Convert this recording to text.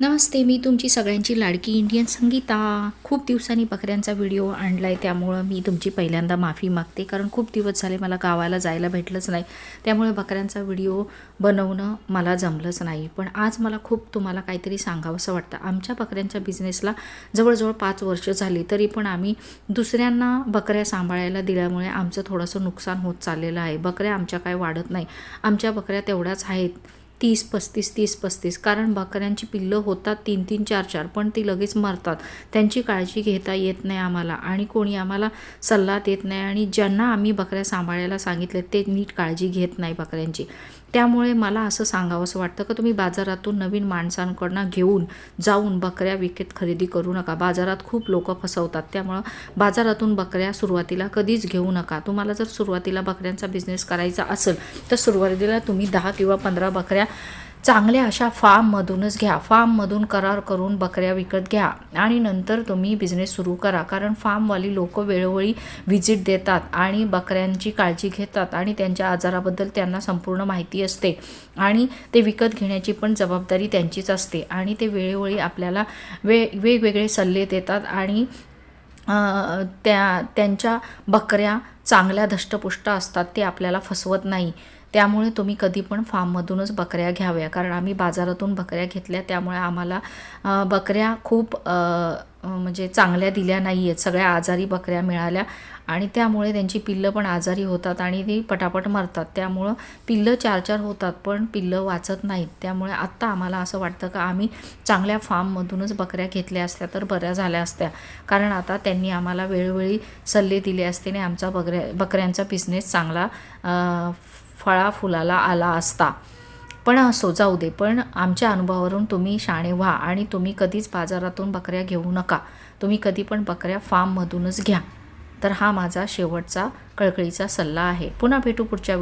नमस्ते मी तुमची सगळ्यांची लाडकी इंडियन संगीता. खूप दिवसांनी बकऱ्यांचा व्हिडिओ आणला आहे त्यामुळं मी तुमची पहिल्यांदा माफी मागते. कारण खूप दिवस झाले मला गावाला जायला भेटलंच नाही. त्यामुळे बकऱ्यांचा व्हिडिओ बनवणं मला जमलंच नाही. पण आज मला खूप तुम्हाला काहीतरी सांगावंसं वाटतं. आमच्या बकऱ्यांच्या बिझनेसला जवळजवळ पाच वर्ष झाली तरी पण आम्ही दुसऱ्यांना बकऱ्या सांभाळायला दिल्यामुळे आमचं थोडंसं नुकसान होत चाललेलं आहे. बकऱ्या आमच्या काय वाढत नाही. आमच्या बकऱ्या तेवढ्याच आहेत. तीस पस्तीस तीस पस्तीस. कारण बकऱ्यांची पिल्लं होतात तीन तीन चार चार पण ती लगेच मरतात. त्यांची काळजी घेता येत नाही आम्हाला आणि कोणी आम्हाला सल्ला देत नाही आणि ज्यांना आम्ही बकऱ्या सांभाळायला सांगितले ते नीट काळजी घेत नाही बकऱ्यांची त्यामुळे मला असं सांगावंसं वाटतं का तुम्ही बाजारातून नवीन माणसांकडनं घेऊन जाऊन बकऱ्या विकत खरेदी करू नका. बाजारात खूप लोक फसवतात. त्यामुळं बाजारातून बकऱ्या सुरुवातीला कधीच घेऊ नका. तुम्हाला जर सुरुवातीला बकऱ्यांचा बिझनेस करायचा असेल तर सुरुवातीला तुम्ही दहा किंवा पंधरा बकऱ्या चांगल्या अशा फार्ममधूनच घ्या. फार्ममधून करार करून बकऱ्या विकत घ्या. आणि नंतर तुम्ही बिझनेस सुरू करा. कारण फार्मवाली लोक वेळोवेळी व्हिजिट देतात आणि बकऱ्यांची काळजी घेतात आणि त्यांच्या आजाराबद्दल त्यांना संपूर्ण माहिती असते. आणि ते विकत घेण्याची पण जबाबदारी त्यांचीच असते. आणि ते वेळोवेळी आपल्याला वे वेगवेगळे सल्ले देतात आणि त्या त्यांच्या बकऱ्या चांगल्या धष्टपुष्ट असतात ते आपल्याला फसवत नाही. त्यामुळे तुम्ही कधी पण फार्ममधूनच बकऱ्या घ्याव्या. कारण आम्ही बाजारातून बकऱ्या घेतल्या त्यामुळे आम्हाला बकऱ्या खूप म्हणजे चांगल्या दिल्या नाही आहेत सगळ्या आजारी बकऱ्या मिळाल्या आणि त्यामुळे त्यांची पिल्लं पण आजारी होतात आणि ती पटापट मरतात. त्यामुळं पिल्लं चार चार होतात पण पिल्लं वाचत नाहीत. त्यामुळे आत्ता आम्हाला असं वाटतं का आम्ही चांगल्या फार्ममधूनच बकऱ्या घेतल्या असत्या तर बऱ्या झाल्या असत्या. कारण आता त्यांनी आम्हाला वेळोवेळी सल्ले दिले असते आणि आमचा बकऱ्या बकऱ्यांचा बिझनेस चांगला फळा फुलाला आला असता. पण असो जाऊ दे. पण आमच्या अनुभवावरून तुम्ही शाणे व्हा आणि तुम्ही कधीच बाजारातून बकऱ्या घेऊ नका. तुम्ही कधी पण बकऱ्या फार्ममधूनच घ्या. तर हा माझा शेवटचा कळकळीचा सल्ला आहे. पुन्हा भेटू पुढच्या व्हिडिओ